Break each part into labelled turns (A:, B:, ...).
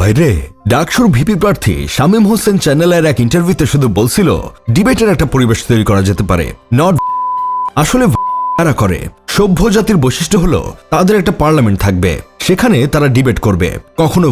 A: ভাইরে ডাকসুর ভিপি প্রার্থী শামীম হোসেন চ্যানেলের এক ইন্টারভিউতে শুধু বলছিল, ডিবেটের একটা পরিবেশ তৈরি করা যেতে পারে নট আসলে কারা করে? সভ্য জাতির বৈশিষ্ট্য হলো, তাদের একটা পার্লামেন্ট থাকবে, সেখানে তারা ডিবেট করবে, কখনো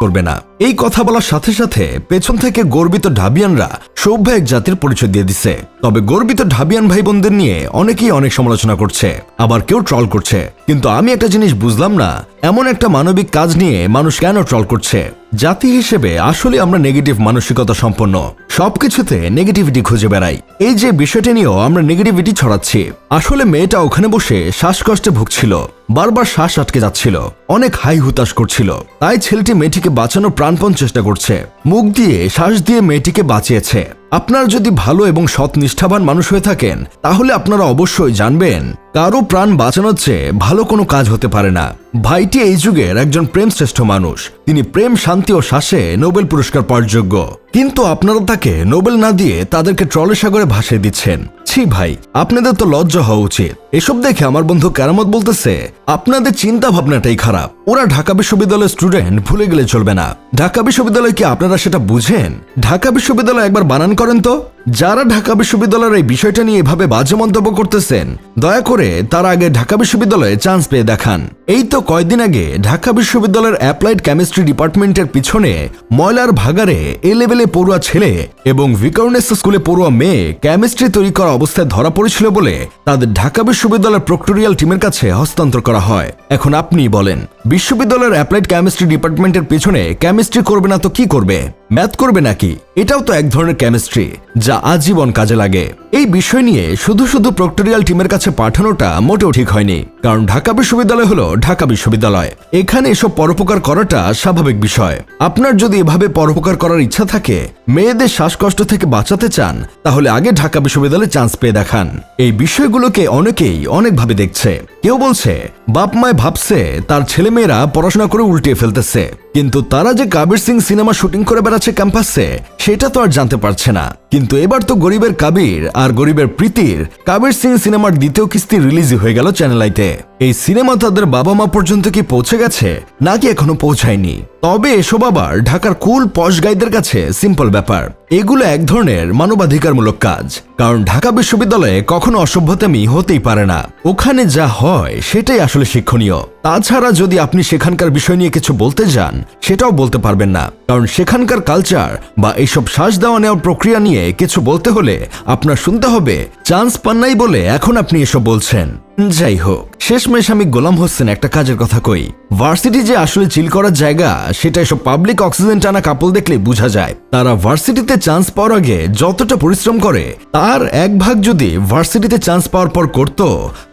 A: করবে না। এই কথা বলার সাথে সাথে পেছন থেকে গর্বিত ঢাবিয়ানরা সভ্য এক জাতির পরিচয় দিয়ে দিছে। তবে গর্বিত ঢাবিয়ান ভাই বোনদের নিয়ে অনেকেই অনেক সমালোচনা করছে, আবার কেউ ট্রল করছে। কিন্তু আমি একটা জিনিস বুঝলাম না, এমন একটা মানবিক কাজ নিয়ে মানুষ কেন ট্রল করছে? জাতি হিসেবে আসলে আমরা নেগেটিভ মানসিকতা সম্পন্ন, সবকিছুতে নেগেটিভিটি খুঁজে বেড়াই। এই যে বিষয়টি নিয়েও আমরা নেগেটিভিটি ছড়াচ্ছি। আসলে মেয়েটা ওখানে বসে শ্বাসকষ্টে ভুগছিল, বারবার শ্বাস আটকে যাচ্ছিল, অনেক হাই হুতাশ করছিল। তাই ছেলেটি মেয়েটিকে বাঁচানোর প্রাণপণ চেষ্টা করছে, মুখ দিয়ে শ্বাস দিয়ে মেয়েটিকে বাঁচিয়েছে। আপনার যদি ভালো এবং সৎ নিষ্ঠাবান মানুষ হয়ে থাকেন, তাহলে আপনারা অবশ্যই জানবেন, কারও প্রাণ বাঁচানোর চেয়ে ভালো কোনো কাজ হতে পারে না। ভাইটি এই যুগের একজন প্রেম শ্রেষ্ঠ মানুষ। তিনি প্রেম, শান্তি ও শ্বাসে নোবেল পুরস্কার পাওয়ার যোগ্য। কিন্তু আপনারা তাকে নোবেল না দিয়ে তাদেরকে ট্রলে সাগরে ভাসিয়ে দিচ্ছেন। ছি ভাই, আপনাদের তো লজ্জা হওয়া উচিত। এসব দেখে আমার বন্ধু কেরামত বলতেছে, আপনাদের চিন্তা ভাবনাটাই খারাপ। ওরা ঢাকা বিশ্ববিদ্যালয়ের স্টুডেন্ট ভুলে গেলে চলবে না। ঢাকা বিশ্ববিদ্যালয় কি আপনারা সেটা বুঝেন? ঢাকা বিশ্ববিদ্যালয় একবার বানান করেন তো? যারা ঢাকা বিশ্ববিদ্যালয়ের এই বিষয়টা নিয়ে এভাবে বাজে মন্তব্য করতেছেন, দয়া করে তার আগে ঢাকা বিশ্ববিদ্যালয়ে চান্স পেয়ে দেখান। এই তো কয়েকদিন আগে ঢাকা বিশ্ববিদ্যালয়ের অ্যাপ্লাইড কেমিস্ট্রি ডিপার্টমেন্টের পিছনে ময়লার ভাগারে এ লেভেলে পড়ুয়া ছেলে এবং ভিকারনেস স্কুলে পড়ুয়া মেয়ে কেমিস্ট্রি তৈরি করা অবস্থায় ধরা পড়েছিল বলে তাদের ঢাকা বিশ্ববিদ্যালয়ের প্রক্টোরিয়াল টিমের কাছে হস্তান্তর করা হয়। এখন আপনি বলেন, বিশ্ববিদ্যালয়ের অ্যাপ্লাইড কেমিস্ট্রি ডিপার্টমেন্টের পিছনে কেমিস্ট্রি করবে না তো কি করবে? ম্যাথ করবে নাকি? এটাও তো এক ধরনের কেমিস্ট্রি যা আজীবন কাজে লাগে। এই বিষয় নিয়ে শুধু শুধু প্রক্টোরিয়াল টিমের কাছে পাঠানোটা মোটেও ঠিক হয়নি। কারণ ঢাকা বিশ্ববিদ্যালয় হলো ঢাকা বিশ্ববিদ্যালয়। এখানে এসব পরোপকার করাটা স্বাভাবিক বিষয়। আপনার যদি এভাবে পরোপকার করার ইচ্ছা থাকে, মেয়েদের শ্বাসকষ্ট থেকে বাঁচাতে চান, তাহলে আগে ঢাকা বিশ্ববিদ্যালয়ে চান্স পেয়ে দেখান। এই বিষয়গুলোকে অনেকেই অনেকভাবে দেখছে। কেউ বলছে বাপমায় ভাবছে তার ছেলেমেয়েরা পড়াশোনা করে উল্টিয়ে ফেলতেছে। কিন্তু তারা যে কাবির সিং সিনেমা শুটিং করে বেড়াচ্ছে ক্যাম্পাসে, সেটা তো আর জানতে পারছে না। কিন্তু এবার তো গরিবের কাবির আর গরিবের প্রীতির কাবির সিং সিনেমার দ্বিতীয় কিস্তি রিলিজই হয়ে গেল চ্যানেলাইতে এই সিনেমা তাদের বাবা মা পর্যন্ত কি পৌঁছে গেছে, নাকি এখনও পৌঁছায়নি? তবে এসব আবার ঢাকার কুল পশ গাইদের কাছে সিম্পল ব্যাপার। এগুলো এক ধরনের মানবাধিকারমূলক কাজ। কারণ ঢাকা বিশ্ববিদ্যালয়ে কখনো অসভ্যতামি হতেই পারে না। ওখানে যা হয়, সেটাই আসলে শিক্ষণীয়। তাছাড়া যদি আপনি সেখানকার বিষয় নিয়ে কিছু বলতে যান, সেটাও বলতে পারবেন না। কারণ সেখানকার কালচার বা এইসব শ্বাস দেওয়া নেওয়ার প্রক্রিয়া নিয়ে কিছু বলতে হলে আপনার শুনতে হবে, চান্স পান নাই বলে এখন আপনি এসব বলছেন। যাই হোক, শেষমেশ আমি গোলাম হোসেন একটা কাজের কথা কই। ভার্সিটি যে আসলে চিল করার জায়গা, সেটা এসব পাবলিক অক্সিজেন টানা কাপল দেখলে বোঝা যায়। তারা ভার্সিটিতে চান্স পাওয়ার আগে যতটা পরিশ্রম করে, তার এক ভাগ যদি ভার্সিটিতে চান্স পাওয়ার পর করত,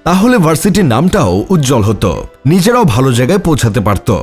A: তাহলে ভার্সিটির নামটাও উজ্জ্বল হতো। নিজেরাও ভালো জায়গায় পৌঁছাতে পারতো।